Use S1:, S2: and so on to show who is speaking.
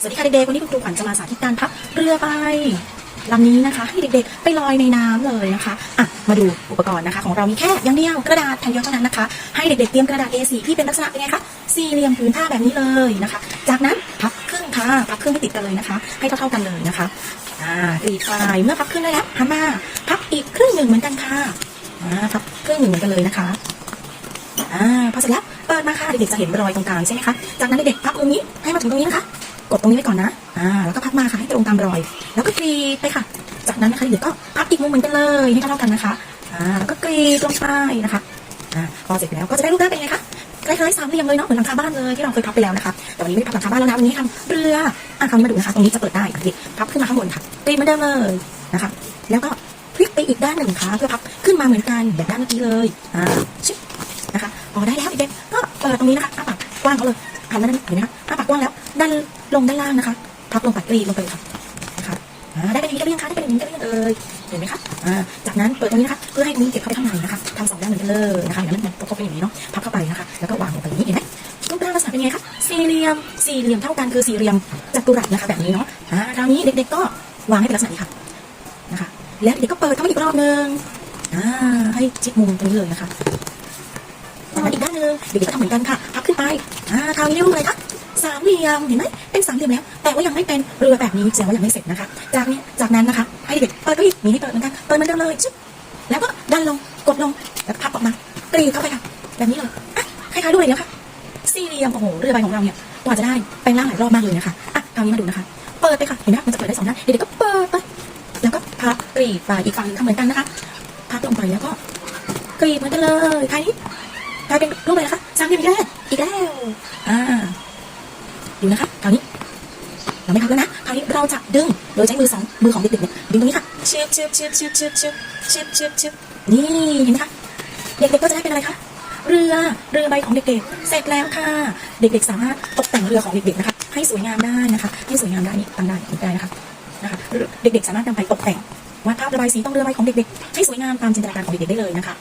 S1: สวัสดีค่ะเด็กๆ วันนี้คุณครูขวัญจะมาสาธิตการพับเรือใบลำนี้นะคะ ให้เด็กๆ ไปลอยในน้ำเลยนะคะอะมาดูอุปกรณ์นะคะ ของเรามีแค่อย่างเดียวกระดาษแผ่นเดียวเท่านั้นนะคะ ให้เด็กๆ เตรียมกระดาษ A4 ที่เป็นลักษณะเป็นไงคะสี่เหลี่ยมผืนผ้าแบบนี้เลยนะคะ จากนั้นพับครึ่งค่ะพับครึ่งให้ติดกันเลยนะคะ ให้เท่าๆกันเลยนะคะอ่ากรีดไฟเมื่อพับครึ่งได้แล้วหันมาพับอีกครึ่งหนึ่งเหมือนกันค่ะอ่าพับครึ่งหนึ่งเหมือนกันเลยนะคะอ่าพอเสร็จแล้วเปิดมาค่ะเด็กๆจะเห็นรอยตรงกลางใช่ไหมคะจากนั้นเด็กๆพับตรงนี้ให้มาถึงตรงนี้นะคะ กดตรงนี้ไว้ก่อนนะ อ่า แล้วก็พับมาค่ะให้ตรงตามรอย แล้วก็กรีดไปค่ะ จากนั้นนะคะเด็กๆก็พับอีกมุมเหมือนกันเลยให้เท่ากันนะคะ อ่า แล้วก็กรีดลงไปนะคะ อ่า พอเสร็จแล้วก็จะได้รูปร่าเป็นไงคะคล้ายๆสามเหลี่ยมเลยเนาะเหมือนหลังคาบ้านเลยที่เราเคยพับไปแล้วนะคะแต่วันนี้ไม่พับหลังคาบ้านแล้วนะวันนี้ทำเรืออะคราวนี้มาดูนะคะตรงนี้จะเปิดได้อะเด็กพับขึ้นมาข้างบนค่ะกรีดมือนเดิมเลยนะคะ แล้วก็พลิกไปอีกด้านหนึ่งค่ะเพื่อพับขึ้นมาเหมือนกันแบบด้านเมื่อกี้เลยอ่าชิบนะคะพอได้แล้วเด็กก็เปิดตรงนี้นะคะอ้าปากกว้างเขาเลยหันมาด้านนี้เห็นไหมคะอ้าปากกว้างแล้ว ดันลงด้านล่างนะคะ พับลงปัดกรีดลงไปเลยค่ะนะคะได้เป็นอย่างนี้กันหรือยังคะได้เป็นอย่างนี้กันหรือยังเอ่ยเห็นไหมคะจากนั้นเปิดตรงนี้นะคะ เพื่อให้ตรงนี้เก็บเข้าไปข้างในนะคะทำสองด้านเหมือนกันเลยนะคะอย่างนั้นมันตกเป็นอย่างนี้เนาะพับเข้าไปนะคะ แล้วก็วางลงไปอย่างนี้เห็นไหมรูปร่างลักษณะเป็นไงคะสี่เหลี่ยมสี่เหลี่ยมเท่ากันคือสี่เหลี่ยมจัตุรัสนะคะแบบนี้เนาะคราวนี้เด็กๆก็วางให้เป็นลักษณะนี้ค่ะนะคะ แล้วเด็กๆก็เปิดเข้ามาอีกรอบนึงอ่าให้ชิดมุมตรงนี้เลยนะคะจากนั้นอีกด้านหนึงเด็กๆก็ทำเหมือนกันค่ะพับขึ้นไปคราวนี้รียกว่าอะไรคะ สามเหลี่ยมเห็นไหมเป็นสามเหลี่ยมแล้ว แต่ว่ายังไม่เป็นเรือแบบนี้แสดงว่ายังไม่เสร็จนะคะ จากนี้จากนั้นนะคะ ให้เด็กเปิดไปอีกมีให้เปิดเหมือนกันเปิดเหมือนเดิมเลยชึบแล้วก็ดันลงกดลงแล้วพับออกมากรีดเข้าไปค่ะแบบนี้เลยอะคล้ายๆด้วยแล้วค่ะสี่เหลี่ยมโอ้โหเรือใบของเราเนี่ยกว่าจะได้แปลงร่างหลายรอบมากเลยนะคะอะคราวนี้มาดูนะคะ เปิดไปค่ะเห็นไหมมันจะเปิดได้สองด้านเด็กๆก็เปิดไปแล้วก็พับกรีดไปอีกฝั่งหนึงเหมือนกันนะคะพับลงไปแล้วก็กรีดเหมือนกันเลยคราวนี้กลายเป็นรูปอะไรนะคะสามเหลี่ยมอีกแล้วอีกแล้วอ่า ดูนะคะคราวนี้ เราไม่พักแล้วนะคราวนี้เราจะดึงโดยใช้มือสองมือของเด็กๆเนี่ยดึงตรงนี้ค่ะเชือบเชือบเชือบเชือบเชือบเชือบเชือบเชือบเชือบนี่เห็นไหมคะเด็กๆก็จะได้เป็นอะไรคะเรือเรือใบของเด็กๆเสร็จแล้วค่ะ เด็กๆสามารถตกแต่งเรือของเด็กๆนะคะให้สวยงามได้นะคะให้สวยงามได้นี่ตั้งได้ตั้งได้นะคะนะคะ เด็กๆสามารถนำไปตกแต่งวาดภาพระบายสีต้องเรือใบของเด็กๆให้สวยงามตามจินตนาการของเด็กๆได้เลยนะคะ